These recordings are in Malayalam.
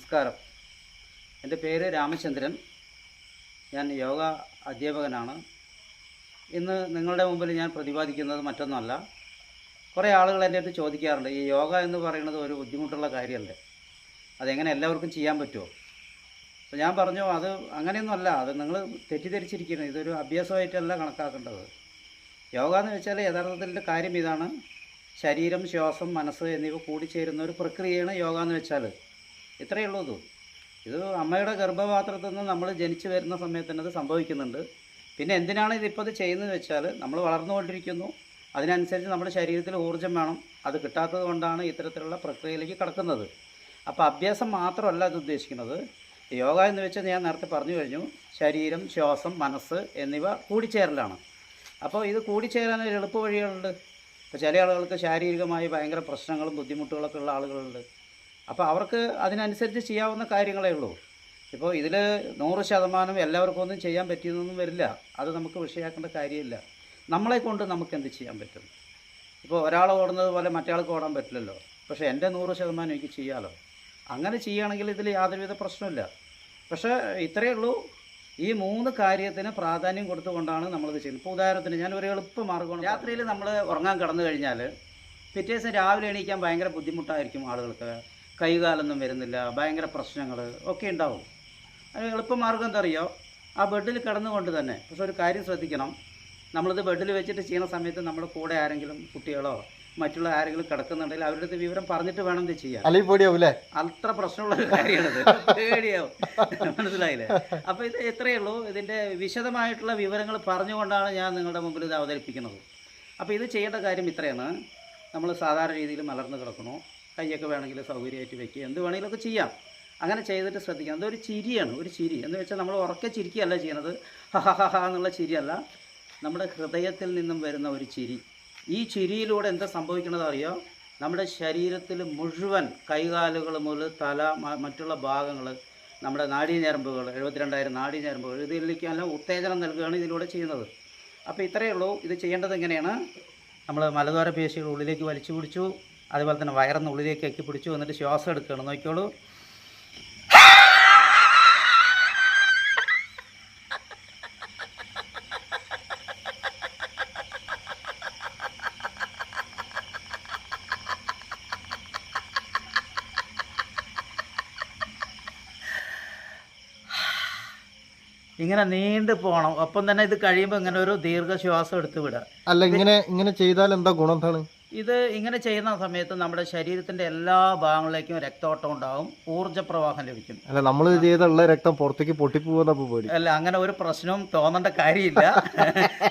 നമസ്കാരം. എന്റെ പേര് രാമചന്ദ്രൻ. ഞാൻ യോഗ അധ്യാപകനാണ്. ഇന്ന് നിങ്ങളുടെ മുമ്പിൽ ഞാൻ പ്രതിപാദിക്കുന്നത് മറ്റൊന്നുമല്ല. കുറേ ആളുകൾ എന്റെ അടുത്ത് ചോദിക്കാറുണ്ട് ഈ യോഗ എന്ന് പറയുന്നത് ഒരു ബുദ്ധിമുട്ടുള്ള കാര്യമല്ലേ? അതെങ്ങനെ എല്ലാവർക്കും ചെയ്യാൻ പറ്റുമോ? അപ്പോൾ ഞാൻ പറഞ്ഞു അത് അങ്ങനെയൊന്നുമല്ല. അത് നിങ്ങൾ തെറ്റിദ്ധരിച്ചിരിക്കുന്നു. ഇതൊരു അഭ്യാസമായിട്ടല്ല കണക്കാക്കേണ്ടത്. യോഗ എന്ന് വെച്ചാൽ യഥാർത്ഥത്തിന്റെ കാര്യം ഇതാണ്. ശരീരം ശ്വാസം മനസ്സ് എന്നിവ കൂടിച്ചേരുന്ന ഒരു പ്രക്രിയയാണ് യോഗ എന്ന് വെച്ചാൽ. ഇത്രയേ ഉള്ളൂ ഇത് ഇത് അമ്മയുടെ ഗർഭപാത്രത്തിൽ നിന്ന് നമ്മൾ ജനിച്ചു വരുന്ന സമയത്ത് തന്നെ അത് സംഭവിക്കുന്നുണ്ട്. പിന്നെ എന്തിനാണ് ഇതിപ്പോൾ ഇത് ചെയ്യുന്നത് വെച്ചാൽ നമ്മൾ വളർന്നുകൊണ്ടിരിക്കുന്നു. അതിനനുസരിച്ച് നമ്മുടെ ശരീരത്തിൽ ഊർജം വേണം. അത് കിട്ടാത്തത് കൊണ്ടാണ് ഇത്തരത്തിലുള്ള പ്രക്രിയയിലേക്ക് കടക്കുന്നത്. അപ്പോൾ അഭ്യാസം മാത്രമല്ല ഇത് ഉദ്ദേശിക്കുന്നത്. യോഗ എന്ന് വെച്ചാൽ ഞാൻ നേരത്തെ പറഞ്ഞു കഴിഞ്ഞു. ശരീരം ശ്വാസം മനസ്സ് എന്നിവ കൂടിച്ചേരലാണ്. അപ്പോൾ ഇത് കൂടിച്ചേരാൻ ഒരു എളുപ്പ വഴികളുണ്ട്. ഇപ്പോൾ ചില ആളുകൾക്ക് ശാരീരികമായി ഭയങ്കര പ്രശ്നങ്ങളും ബുദ്ധിമുട്ടുകളൊക്കെ ഉള്ള ആളുകളുണ്ട്. അപ്പോൾ അവർക്ക് അതിനനുസരിച്ച് ചെയ്യാവുന്ന കാര്യങ്ങളേ ഉള്ളൂ. ഇപ്പോൾ ഇതിൽ നൂറ് ശതമാനം എല്ലാവർക്കും ഒന്നും ചെയ്യാൻ പറ്റിയതൊന്നും വരില്ല. അത് നമുക്ക് വിഷയാക്കേണ്ട കാര്യമില്ല. നമ്മളെ കൊണ്ട് നമുക്ക് എന്ത് ചെയ്യാൻ പറ്റും? ഇപ്പോൾ ഒരാൾ ഓടുന്നത് പോലെ മറ്റേ ഓടാൻ പറ്റില്ലല്ലോ. പക്ഷേ എന്റെ നൂറ് ശതമാനം എനിക്ക് ചെയ്യാമല്ലോ അങ്ങനെ ചെയ്യുകയാണെങ്കിൽ ഇതിൽ യാതൊരുവിധ പ്രശ്നമില്ല പക്ഷേ ഇത്രയേ ഉള്ളൂ. ഈ മൂന്ന് കാര്യത്തിന് പ്രാധാന്യം കൊടുത്തുകൊണ്ടാണ് നമ്മളിത് ചെയ്യുന്നത്. ഇപ്പോൾ ഉദാഹരണത്തിന് ഞാൻ ഒരു എളുപ്പ മാർഗമാണ് രാത്രിയിൽ നമ്മൾ ഉറങ്ങാൻ കിടന്നു കഴിഞ്ഞാൽ പിറ്റേ ദിവസം രാവിലെ എണീക്കാൻ ഭയങ്കര ബുദ്ധിമുട്ടായിരിക്കും ആളുകൾക്ക്. കൈകാലൊന്നും വരുന്നില്ല ഭയങ്കര പ്രശ്നങ്ങൾ ഒക്കെ ഉണ്ടാവും. അത് എളുപ്പമാർഗം എന്താ അറിയോ? ആ ബെഡിൽ കിടന്നുകൊണ്ട് തന്നെ പക്ഷെ ഒരു കാര്യം ശ്രദ്ധിക്കണം. നമ്മളിത് ബെഡിൽ വെച്ചിട്ട് ചെയ്യുന്ന സമയത്ത് നമ്മുടെ കൂടെ ആരെങ്കിലും കുട്ടികളോ മറ്റുള്ള ആരെങ്കിലും കിടക്കുന്നുണ്ടെങ്കിൽ അവരുടെ അടുത്ത് വിവരം പറഞ്ഞിട്ട് വേണം ഇത് ചെയ്യാൻ. അത്ര പ്രശ്നമുള്ള ഒരു കാര്യമാണിത്. പേടിയാവും. മനസ്സിലായില്ലേ? അപ്പോൾ ഇത് എത്രയേ ഉള്ളൂ. ഇതിന്റെ വിശദമായിട്ടുള്ള വിവരങ്ങൾ പറഞ്ഞുകൊണ്ടാണ് ഞാൻ നിങ്ങളുടെ മുമ്പിൽ ഇത് അവതരിപ്പിക്കുന്നത്. അപ്പോൾ ഇത് ചെയ്യേണ്ട കാര്യം ഇത്രയാണ്. നമ്മൾ സാധാരണ രീതിയിൽ മലർന്ന് കിടക്കണോ കൈയൊക്കെ വേണമെങ്കിൽ സൗകര്യമായിട്ട് വെക്കുക. എന്ത് വേണമെങ്കിലൊക്കെ ചെയ്യാം. അങ്ങനെ ചെയ്തിട്ട് ശ്രദ്ധിക്കാം അതൊരു ചിരിയാണ് ഒരു ചിരി. എന്ന് വെച്ചാൽ നമ്മൾ ഉറക്കെ ചിരിക്കുകയല്ല ചെയ്യുന്നത്. ഹ ഹ ഹ ഹ എന്നുള്ള ചിരിയല്ല. നമ്മുടെ ഹൃദയത്തിൽ നിന്നും വരുന്ന ഒരു ചിരി. ഈ ചിരിയിലൂടെ എന്താ സംഭവിക്കണതറിയോ നമ്മുടെ ശരീരത്തിൽ മുഴുവൻ കൈകാലുകൾ മുതൽ തല മറ്റുള്ള ഭാഗങ്ങൾ നമ്മുടെ നാഡീഞരമ്പുകൾ എഴുപത്തിരണ്ടായിരം നാഡീഞരമ്പുകൾ നല്ല ഉത്തേജനം നൽകുകയാണ് ഇതിലൂടെ ചെയ്യുന്നത്. അപ്പോൾ ഇത്രയേ ഉള്ളൂ. ഇത് ചെയ്യേണ്ടത് എങ്ങനെയാണ്? നമ്മൾ മലദ്വാര പേശികൾ ഉള്ളിലേക്ക് വലിച്ചു പിടിച്ചു. അതുപോലെ തന്നെ വയറിന്ന് ഉള്ളിലേക്ക് ഒക്കെ പിടിച്ചു എന്നിട്ട് ശ്വാസം എടുക്കുകയാണ്. നോക്കിയോളൂ ഇങ്ങനെ നീണ്ടു പോകണം ഒപ്പം തന്നെ ഇത് കഴിയുമ്പോൾ ഇങ്ങനെ ഒരു ദീർഘശ്വാസം എടുത്ത് വിടുക. അല്ല ഇങ്ങനെ ഇങ്ങനെ ചെയ്താൽ എന്താ ഗുണം എന്താണ്? ഇത് ഇങ്ങനെ ചെയ്യുന്ന സമയത്ത് നമ്മുടെ ശരീരത്തിന്റെ എല്ലാ ഭാഗങ്ങളിലേക്കും രക്തോട്ടം ഉണ്ടാവും ഊർജപ്രവാഹം ലഭിക്കും. അല്ല നമ്മൾ ചെയ്തുള്ള രക്തം പുറത്തേക്ക് പൊട്ടിപ്പോകുന്ന പേടി. അല്ല അങ്ങനെ ഒരു പ്രശ്നവും തോന്നേണ്ട കാര്യമില്ല.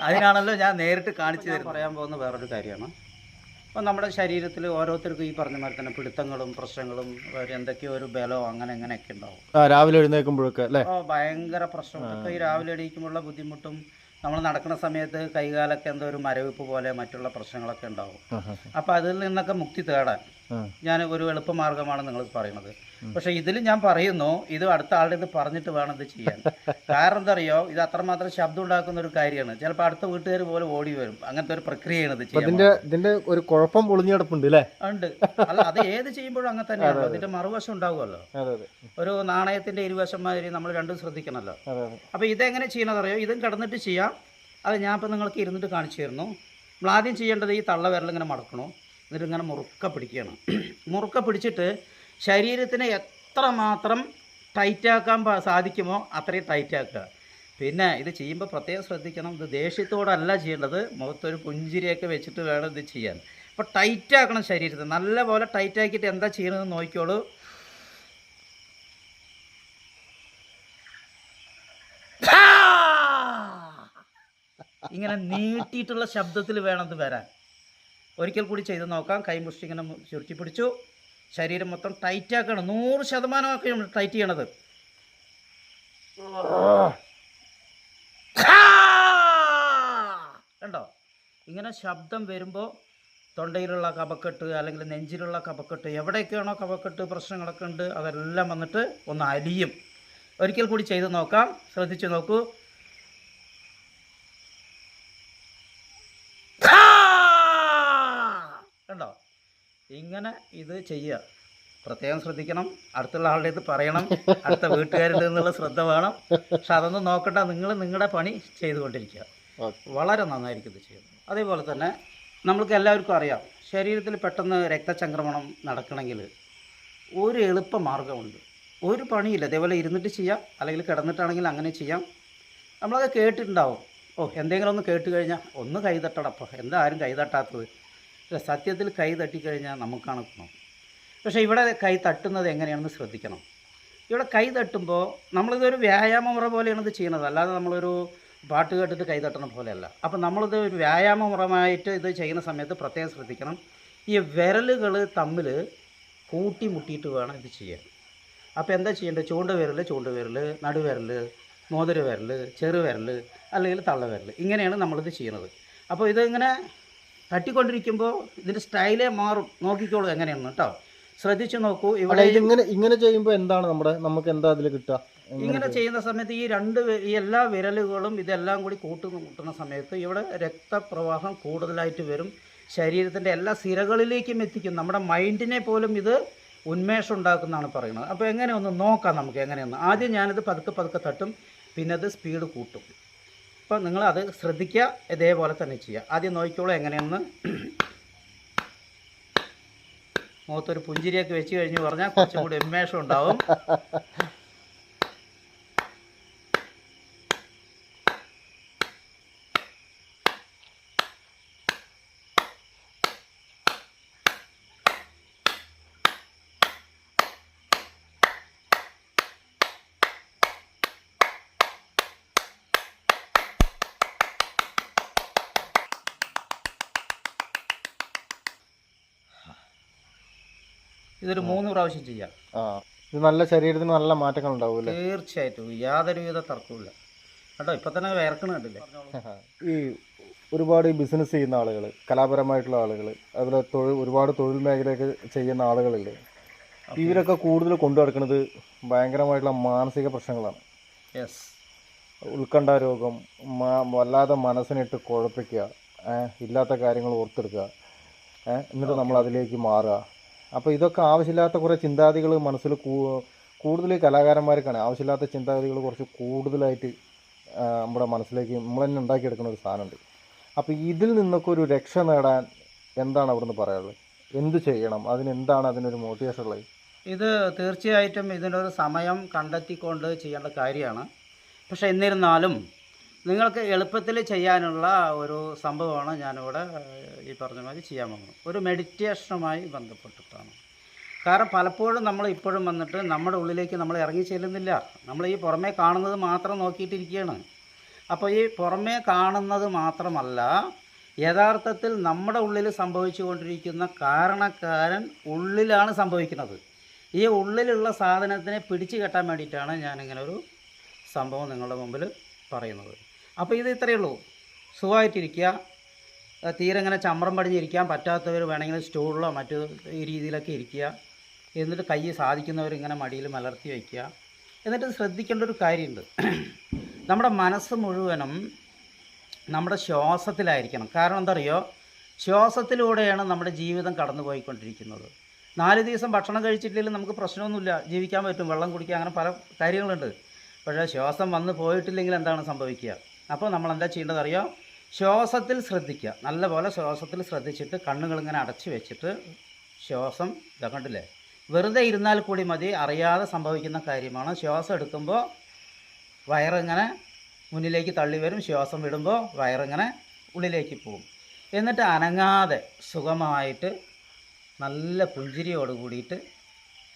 അതിനാണല്ലോ ഞാൻ നേരിട്ട് കാണിച്ചു തരുന്നത്. പറയാൻ പോകുന്ന വേറൊരു കാര്യമാണ്. അപ്പം നമ്മുടെ ശരീരത്തിൽ ഓരോരുത്തർക്കും ഈ പറഞ്ഞ മാതിരി തന്നെ പിടുത്തങ്ങളും പ്രശ്നങ്ങളും എന്തൊക്കെയോ ഒരു ബലോ അങ്ങനെ എങ്ങനെയൊക്കെ ഉണ്ടാവും. രാവിലെ എഴുന്നേൽക്കുമ്പോഴൊക്കെ അല്ലേ? ഭയങ്കര പ്രശ്നം ഈ രാവിലെ എണീക്കുമ്പോഴുള്ള ബുദ്ധിമുട്ടും നമ്മൾ നടക്കുന്ന സമയത്ത് കൈകാലൊക്കെ എന്തോ ഒരു മരവിപ്പ് പോലെ മറ്റുള്ള പ്രശ്നങ്ങളൊക്കെ ഉണ്ടാവും. അപ്പോൾ അതിൽ നിന്നൊക്കെ മുക്തി തേടാൻ ഞാൻ ഒരു എളുപ്പമാർഗമാണ് നിങ്ങൾ പറയുന്നത്. പക്ഷെ ഇതിൽ ഞാൻ പറയുന്നു ഇത് അടുത്ത ആളുടെ ഇത് പറഞ്ഞിട്ട് വേണം ഇത് ചെയ്യാൻ. കാരണം എന്താ അറിയോ? ഇത് അത്രമാത്രം ശബ്ദം ഉണ്ടാക്കുന്ന ഒരു കാര്യമാണ്. ചിലപ്പോൾ അടുത്ത വീട്ടുകാർ പോലെ ഓടി വരും. അങ്ങനത്തെ ഒരു പ്രക്രിയയാണ് ഇത് ഇതിന്റെ ഇതിന്റെ ഒരു കുഴപ്പം അല്ലേ? ഉണ്ട്. അല്ല അത് ഏത് ചെയ്യുമ്പോഴും അങ്ങനെ തന്നെയാണല്ലോ. അതിന്റെ മറുവശം ഉണ്ടാവുമല്ലോ. ഒരു നാണയത്തിന്റെ ഇരുവശം മാതിരി നമ്മൾ രണ്ടും ശ്രദ്ധിക്കണമല്ലോ. അപ്പൊ ഇതെങ്ങനെ ചെയ്യണമെന്ന് അറിയോ? ഇതും കിടന്നിട്ട് ചെയ്യാം. അത് ഞാൻ ഇപ്പം നിങ്ങൾക്ക് ഇരുന്നിട്ട് കാണിച്ചു തരുന്നു. നമ്മൾ ആദ്യം ചെയ്യേണ്ടത് ഈ തള്ള വിരൽ ഇങ്ങനെ മടക്കണു? എന്നിട്ട് ഇങ്ങനെ മുറുക്ക പിടിക്കണം മുറുക്ക പിടിച്ചിട്ട് ശരീരത്തിനെ എത്രമാത്രം ടൈറ്റാക്കാൻ സാധിക്കുമോ അത്രയും ടൈറ്റാക്കുക. പിന്നെ ഇത് ചെയ്യുമ്പോൾ പ്രത്യേകം ശ്രദ്ധിക്കണം ഇത് ദേഷ്യത്തോടല്ല ചെയ്യേണ്ടത്. മുഖത്തൊരു പുഞ്ചിരിയൊക്കെ വെച്ചിട്ട് വേണം ഇത് ചെയ്യാൻ. അപ്പോൾ ടൈറ്റാക്കണം ശരീരത്തെ. നല്ലപോലെ ടൈറ്റാക്കിയിട്ട് എന്താ ചെയ്യണമെന്ന് നോക്കിക്കോളൂ. ഇങ്ങനെ നീട്ടിയിട്ടുള്ള ശബ്ദത്തിൽ വേണം ഇത് വരാൻ. ഒരിക്കൽ കൂടി ചെയ്ത് നോക്കാം. കൈ മുഷ്ടി ഇങ്ങനെ ചുരുക്കി പിടിച്ചു. ശരീരം മൊത്തം ടൈറ്റ് ആക്കണം. നൂറ് ശതമാനമൊക്കെ നമ്മൾ ടൈറ്റ് ചെയ്യണത്. കണ്ടോ? ഇങ്ങനെ ശബ്ദം വരുമ്പോൾ തൊണ്ടയിലുള്ള കപക്കെട്ട് അല്ലെങ്കിൽ നെഞ്ചിലുള്ള കപക്കെട്ട് എവിടെയൊക്കെയാണോ കപക്കെട്ട് പ്രശ്നങ്ങളൊക്കെ ഉണ്ട് അതെല്ലാം വന്നിട്ട് ഒന്ന് അലിയും. ഒരിക്കൽ കൂടി ചെയ്ത് നോക്കാം. ശ്രദ്ധിച്ചു നോക്കൂ കണ്ടോ ഇങ്ങനെ ഇത് ചെയ്യുക. പ്രത്യേകം ശ്രദ്ധിക്കണം. അടുത്തുള്ള ആളുടെ അടുത്ത് പറയണം. അടുത്ത വീട്ടുകാരുടെ നിന്നുള്ള ശ്രദ്ധ വേണം. പക്ഷെ അതൊന്നും നോക്കണ്ട. നിങ്ങൾ നിങ്ങളുടെ പണി ചെയ്തുകൊണ്ടിരിക്കുക. വളരെ നന്നായിരിക്കും ഇത് ചെയ്യുന്നത്. അതേപോലെ തന്നെ നമ്മൾക്ക് എല്ലാവർക്കും അറിയാം. ശരീരത്തിൽ പെട്ടെന്ന് രക്തചംക്രമണം നടക്കണമെങ്കിൽ ഒരു എളുപ്പ മാർഗമുണ്ട്. ഒരു പണിയില്ല. അതേപോലെ ഇരുന്നിട്ട് ചെയ്യാം. അല്ലെങ്കിൽ കിടന്നിട്ടാണെങ്കിൽ അങ്ങനെ ചെയ്യാം. നമ്മളത് കേട്ടിട്ടുണ്ടാവും. ഓ എന്തെങ്കിലും ഒന്ന് കേട്ട് കഴിഞ്ഞാൽ ഒന്ന് കൈതട്ടടപ്പോൾ എന്താ ആരും കൈ ഇല്ല സത്യത്തിൽ കൈ തട്ടിക്കഴിഞ്ഞാൽ നമുക്കാണ് ഗുണം. പക്ഷേ ഇവിടെ കൈ തട്ടുന്നത് എങ്ങനെയാണെന്ന് ശ്രദ്ധിക്കണം. ഇവിടെ കൈ തട്ടുമ്പോൾ നമ്മളിതൊരു വ്യായാമമുറ പോലെയാണ് ഇത് ചെയ്യുന്നത്. അല്ലാതെ നമ്മളൊരു പാട്ട് കേട്ടിട്ട് കൈ തട്ടണ പോലെയല്ല. അപ്പം നമ്മളിത് ഒരു വ്യായാമമുറമായിട്ട് ഇത് ചെയ്യുന്ന സമയത്ത് പ്രത്യേകം ശ്രദ്ധിക്കണം. ഈ വിരലുകൾ തമ്മിൽ കൂട്ടി മുട്ടിയിട്ട് വേണം ഇത് ചെയ്യാൻ. അപ്പോൾ എന്താ ചെയ്യേണ്ടത്? ചൂണ്ട വിരൽ ചൂണ്ട വിരൽ നടുവിരൽ മോതിര വിരൽ ചെറുവിരൽ അല്ലെങ്കിൽ തള്ളവിരൽ ഇങ്ങനെയാണ് നമ്മളിത് ചെയ്യുന്നത്. അപ്പോൾ ഇതിങ്ങനെ തട്ടിക്കൊണ്ടിരിക്കുമ്പോൾ ഇതിന്റെ സ്റ്റൈലേ മാറും. നോക്കിക്കോളൂ എങ്ങനെയാണ് കേട്ടോ ശ്രദ്ധിച്ചു നോക്കൂ. ഇവിടെ ഇങ്ങനെ ഇങ്ങനെ ചെയ്യുമ്പോൾ എന്താണ് നമ്മുടെ നമുക്ക് എന്താ അതിൽ കിട്ടുക? ഇങ്ങനെ ചെയ്യുന്ന സമയത്ത് ഈ രണ്ട് ഈ എല്ലാ വിരലുകളും ഇതെല്ലാം കൂടി കൂട്ടു മുട്ടുന്ന സമയത്ത് ഇവിടെ രക്തപ്രവാഹം കൂടുതലായിട്ട് വരും. ശരീരത്തിന്റെ എല്ലാ സിരകളിലേക്കും എത്തിക്കും. നമ്മുടെ മൈൻഡിനെ പോലും ഇത് ഉന്മേഷം ഉണ്ടാക്കുന്നതാണ് പറയുന്നത്. അപ്പോൾ എങ്ങനെ ഒന്ന് നോക്കാം നമുക്ക് എങ്ങനെയൊന്ന്. ആദ്യം ഞാനിത് പതുക്കെ പതുക്കെ തട്ടും. പിന്നെ അത് സ്പീഡ് കൂട്ടും. നിങ്ങൾ അത് ശ്രദ്ധിക്കുക ഇതേപോലെ തന്നെ ചെയ്യുക. ആദ്യം നോക്കിക്കോളൂ എങ്ങനെയെന്ന്. മുഖത്തൊരു പുഞ്ചിരിയൊക്കെ വെച്ച് കഴിഞ്ഞ് പറഞ്ഞാൽ കുറച്ചും കൂടി ഉന്മേഷം ഉണ്ടാവും. ഇതൊരു മൂന്ന് പ്രാവശ്യം ചെയ്യാം. ആ. ഇത് നല്ല ശരീരത്തിന് നല്ല മാറ്റങ്ങൾ ഉണ്ടാവും അല്ലേ? തീർച്ചയായിട്ടും. യാതൊരുവിധ തർക്കവുമില്ല കേട്ടോ ഇപ്പം തന്നെ വേർക്കണ കണ്ടില്ലേ? ഈ ഒരുപാട് ബിസിനസ് ചെയ്യുന്ന ആളുകൾ കലാപരമായിട്ടുള്ള ആളുകൾ അതുപോലെ തൊഴിൽ ഒരുപാട് തൊഴിൽ മേഖലയൊക്കെ ചെയ്യുന്ന ആളുകളില്ലേ? ഇവരൊക്കെ കൂടുതൽ കൊണ്ടു നടക്കുന്നത് ഭയങ്കരമായിട്ടുള്ള മാനസിക പ്രശ്നങ്ങളാണ്. യെസ് ഉത്കണ്ഠ രോഗം വല്ലാതെ മനസ്സിനിട്ട് കുഴപ്പിക്കുക ഇല്ലാത്ത കാര്യങ്ങൾ ഓർത്തെടുക്കുക എന്നിട്ട് നമ്മൾ അതിലേക്ക് മാറുക. അപ്പോൾ ഇതൊക്കെ ആവശ്യമില്ലാത്ത കുറേ ചിന്താഗതികൾ മനസ്സിൽ കൂടുതൽ കലാകാരന്മാർക്കാണ് ആവശ്യമില്ലാത്ത ചിന്താഗതികൾ കുറച്ച് കൂടുതലായിട്ട് നമ്മുടെ മനസ്സിലേക്ക് നമ്മൾ തന്നെ ഉണ്ടാക്കിയെടുക്കുന്ന ഒരു സാധനമുണ്ട്. അപ്പോൾ ഇതിൽ നിന്നൊക്കെ ഒരു രക്ഷ നേടാൻ എന്താണ് അവിടുന്ന് പറയാനുള്ളത്? എന്ത് ചെയ്യണം? അതിനെന്താണ് അതിനൊരു മോട്ടിവേഷൻ ഉള്ളത്? ഇത് തീർച്ചയായിട്ടും ഇതിനൊരു സമയം കണ്ടെത്തിക്കൊണ്ട് ചെയ്യേണ്ട കാര്യമാണ്. പക്ഷേ എന്നിരുന്നാലും നിങ്ങൾക്ക് എളുപ്പത്തിൽ ചെയ്യാനുള്ള ഒരു സംഭവമാണ് ഞാനിവിടെ ഈ പറഞ്ഞ മാതിരി ചെയ്യാൻ പോകുന്നത് ഒരു മെഡിറ്റേഷനുമായി ബന്ധപ്പെട്ടിട്ടാണ്. കാരണം പലപ്പോഴും നമ്മൾ ഇപ്പോഴും വന്നിട്ട് നമ്മുടെ ഉള്ളിലേക്ക് നമ്മൾ ഇറങ്ങി ചെല്ലുന്നില്ല. നമ്മൾ ഈ പുറമേ കാണുന്നത് മാത്രം നോക്കിയിട്ടിരിക്കുകയാണ്. അപ്പോൾ ഈ പുറമേ കാണുന്നത് മാത്രമല്ല യഥാർത്ഥത്തിൽ നമ്മുടെ ഉള്ളിൽ സംഭവിച്ചു കൊണ്ടിരിക്കുന്ന കാരണക്കാരൻ ഉള്ളിലാണ് സംഭവിക്കുന്നത്. ഈ ഉള്ളിലുള്ള സാധനത്തിനെ പിടിച്ചു കെട്ടാൻ വേണ്ടിയിട്ടാണ് ഞാനിങ്ങനെ ഒരു സംഭവം നിങ്ങളുടെ മുമ്പിൽ പറയുന്നത്. അപ്പോൾ ഇത് ഇത്രയേ ഉള്ളൂ. സുഖമായിട്ടിരിക്കുക. തീരെ ഇങ്ങനെ ചമ്രം പടിഞ്ഞിരിക്കാൻ പറ്റാത്തവർ വേണമെങ്കിൽ സ്റ്റൂളിലോ മറ്റു ഈ രീതിയിലൊക്കെ ഇരിക്കുക. എന്നിട്ട് കൈ സാധിക്കുന്നവർ ഇങ്ങനെ മടിയിൽ മലർത്തി വയ്ക്കുക. എന്നിട്ട് ശ്രദ്ധിക്കേണ്ട ഒരു കാര്യമുണ്ട്. നമ്മുടെ മനസ്സ് മുഴുവനും നമ്മുടെ ശ്വാസത്തിലായിരിക്കണം. കാരണം എന്താ അറിയോ ശ്വാസത്തിലൂടെയാണ് നമ്മുടെ ജീവിതം കടന്നു പോയിക്കൊണ്ടിരിക്കുന്നത് നാല് ദിവസം ഭക്ഷണം കഴിച്ചിട്ടില്ലെങ്കിൽ നമുക്ക് പ്രശ്നമൊന്നുമില്ല. ജീവിക്കാൻ പറ്റും. വെള്ളം കുടിക്കുക അങ്ങനെ പല കാര്യങ്ങളുണ്ട്. പക്ഷേ ശ്വാസം വന്ന് പോയിട്ടില്ലെങ്കിൽ എന്താണ് സംഭവിക്കുക? അപ്പോൾ നമ്മൾ എന്താ ചെയ്യേണ്ടത് അറിയോ ശ്വാസത്തിൽ ശ്രദ്ധിക്കുക. നല്ലപോലെ ശ്വാസത്തിൽ ശ്രദ്ധിച്ചിട്ട് കണ്ണുകൾ ഇങ്ങനെ അടച്ചു വെച്ചിട്ട് ശ്വാസം ഇതാ കണ്ടില്ലേ? വെറുതെ ഇരുന്നാൽ കൂടി മതി അറിയാതെ സംഭവിക്കുന്ന കാര്യമാണ്. ശ്വാസം എടുക്കുമ്പോൾ വയറിങ്ങനെ മുന്നിലേക്ക് തള്ളി വരും ശ്വാസം വിടുമ്പോൾ വയറിങ്ങനെ ഉള്ളിലേക്ക് പോകും. എന്നിട്ട് അനങ്ങാതെ സുഖമായിട്ട് നല്ല പുഞ്ചിരിയോട് കൂടിയിട്ട്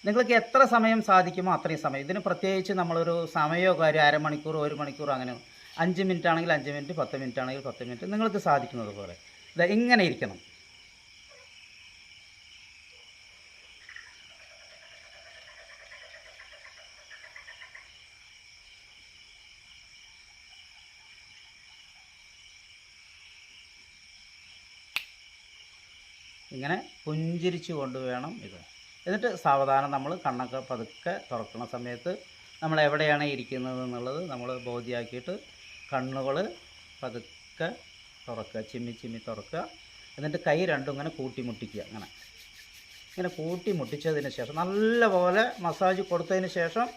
നിങ്ങൾക്ക് എത്ര സമയം സാധിക്കുമോ അത്രയും സമയം. ഇതിന് പ്രത്യേകിച്ച് നമ്മളൊരു സമയമോ കാര്യം അരമണിക്കൂർ ഒരു മണിക്കൂർ അങ്ങനെ അഞ്ച് മിനിറ്റ് ആണെങ്കിൽ അഞ്ച് മിനിറ്റ് പത്ത് മിനിറ്റ് ആണെങ്കിൽ പത്ത് മിനിറ്റ് നിങ്ങൾക്ക് സാധിക്കുന്നത് പോലെ. ഇത് ഇങ്ങനെ ഇരിക്കണം. ഇങ്ങനെ പുഞ്ചിരിച്ചു കൊണ്ട് വേണം ഇത്. എന്നിട്ട് സാവധാനം നമ്മൾ കണ്ണൊക്കെ പതുക്കെ തുറക്കുന്ന സമയത്ത് നമ്മൾ എവിടെയാണ് ഇരിക്കുന്നത് എന്നുള്ളത് നമ്മൾ ബോധ്യമാക്കിയിട്ട് കണ്ണുകൾ പതുക്കെ തുറക്കുക ചിമ്മി ചിമ്മി തുറക്കുക. എന്നിട്ട് കൈ രണ്ടും ഇങ്ങനെ കൂട്ടിമുട്ടിക്കുക അങ്ങനെ. ഇങ്ങനെ കൂട്ടി മുട്ടിച്ചതിന് ശേഷം നല്ലപോലെ മസാജ് കൊടുത്തതിന് ശേഷം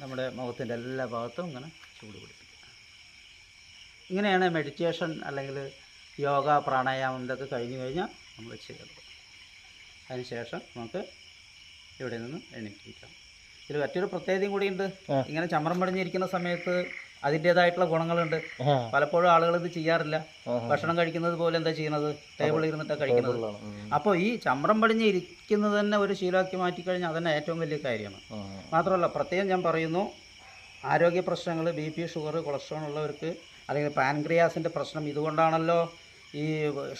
നമ്മുടെ മുഖത്തിന്റെ എല്ലാ ഭാഗത്തും ഇങ്ങനെ ചൂട് പിടിപ്പിക്കുക. ഇങ്ങനെയാണ് മെഡിറ്റേഷൻ അല്ലെങ്കിൽ യോഗ പ്രാണായാമം ഇതൊക്കെ കഴിഞ്ഞു കഴിഞ്ഞാൽ നമ്മൾ ചെയ്യുന്നത്. അതിന് ശേഷം നമുക്ക് ഇവിടെ നിന്ന് എണീറ്റിരിക്കാം. ഇതിൽ മറ്റൊരു പ്രത്യേകതയും കൂടിയുണ്ട് ഇങ്ങനെ ചമ്രം പടിഞ്ഞിരിക്കുന്ന സമയത്ത് അതിന്റേതായിട്ടുള്ള ഗുണങ്ങളുണ്ട്. പലപ്പോഴും ആളുകൾ ഇത് ചെയ്യാറില്ല. ഭക്ഷണം കഴിക്കുന്നത് പോലെ എന്താ ചെയ്യുന്നത്? ടേബിളിൽ ഇരുന്നിട്ടാണ് കഴിക്കുന്നത്. അപ്പോൾ ഈ ചമ്രം പടിഞ്ഞ് ഇരിക്കുന്നത് തന്നെ ഒരു ശീലമാക്കി മാറ്റിക്കഴിഞ്ഞാൽ അതന്നെ ഏറ്റവും വലിയ കാര്യമാണ്. മാത്രമല്ല പ്രത്യേകം ഞാൻ പറയുന്നു ആരോഗ്യ പ്രശ്നങ്ങൾ ബി പി ഷുഗർ കൊളസ്ട്രോൾ ഉള്ളവർക്ക് അല്ലെങ്കിൽ പാൻക്രിയാസിന്റെ പ്രശ്നം ഇതുകൊണ്ടാണല്ലോ ഈ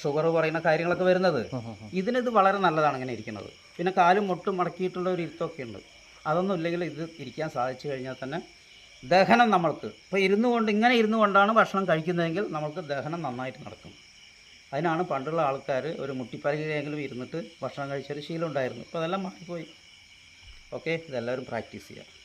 ഷുഗർ പറയുന്ന കാര്യങ്ങളൊക്കെ വരുന്നത്. ഇതിനിത് വളരെ നല്ലതാണ് ഇങ്ങനെ ഇരിക്കുന്നത്. പിന്നെ കാലും മുട്ടും മടക്കിയിട്ടുള്ള ഒരു ഇരുത്തമൊക്കെ ഉണ്ട്. അതൊന്നും ഇല്ലെങ്കിൽ ഇത് ഇരിക്കാൻ സാധിച്ചു കഴിഞ്ഞാൽ തന്നെ ദഹനം നമ്മൾക്ക്. ഇപ്പോൾ ഇരുന്നു കൊണ്ട് ഇങ്ങനെ ഇരുന്നു കൊണ്ടാണ് ഭക്ഷണം കഴിക്കുന്നതെങ്കിൽ നമുക്ക് ദഹനം നന്നായിട്ട് നടക്കും. അതിനാണ് പണ്ടുള്ള ആൾക്കാർ ഒരു മുട്ടിപ്പലകയിലെങ്കിലും ഇരുന്നിട്ട് ഭക്ഷണം കഴിച്ചൊരു ശീലം ഉണ്ടായിരുന്നു. ഇപ്പോൾ അതെല്ലാം മാറിപ്പോയി. ഓക്കെ? ഇതെല്ലാവരും പ്രാക്ടീസ് ചെയ്യുക